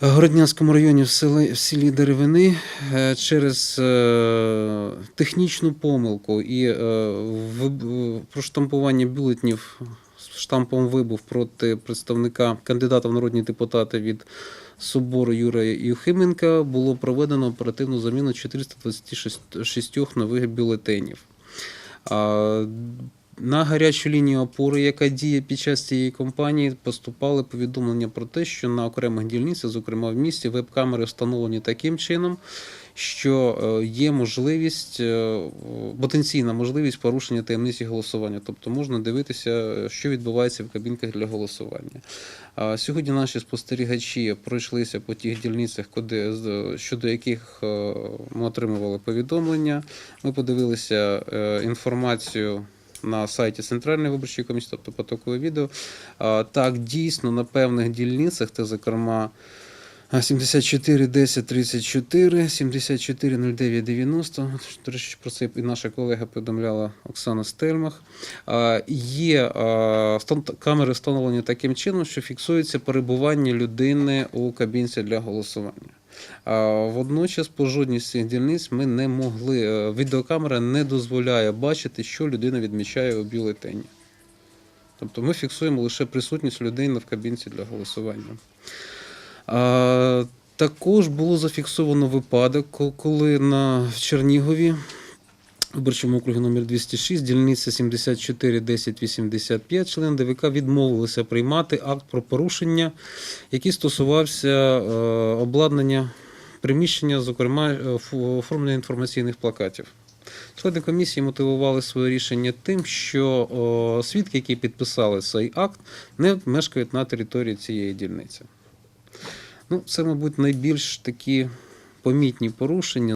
Городнянському районі в селі, в селі Деревини е, через е, технічну помилку і е, проштампування бюлетнів штампом вибув проти представника кандидата в народні депутати від Собору Юрія Юхименка було проведено оперативну заміну 426 нових бюлетенів. На гарячу лінію опори, яка діє під час цієї кампанії, поступали повідомлення про те, що на окремих дільницях, зокрема в місті, веб-камери встановлені таким чином, що е, є можливість, е, потенційна можливість порушення таємниці голосування. Тобто можна дивитися, е, що відбувається в кабінках для голосування. Сьогодні наші спостерігачі пройшлися по тих дільницях, куди, щодо яких ми отримували повідомлення. Ми подивилися інформацію на сайті Центральної виборчої комісії, тобто потокове відео. Так, дійсно, на певних дільницях, та, зокрема, 74 10 34, 74 09 90. До речі, про це і наша колега повідомляла Оксана Стельмах. Є камери встановлені таким чином, що фіксується перебування людини у кабінці для голосування. Водночас по жодній з цих дільниць ми не могли. е, Відеокамера не дозволяє бачити, що людина відмічає у бюлетені. Тобто ми фіксуємо лише присутність людини в кабінці для голосування. Також було зафіксовано випадок, коли на Чернігові, виборчому округі номер 206, дільниця 74 10 85, член ДВК відмовилися приймати акт про порушення, який стосувався е, обладнання приміщення, зокрема е, оформлення інформаційних плакатів. Члени комісії мотивували своє рішення тим, що о, свідки, які підписали цей акт, не мешкають на території цієї дільниці. Ну, це, мабуть, найбільш такі помітні порушення.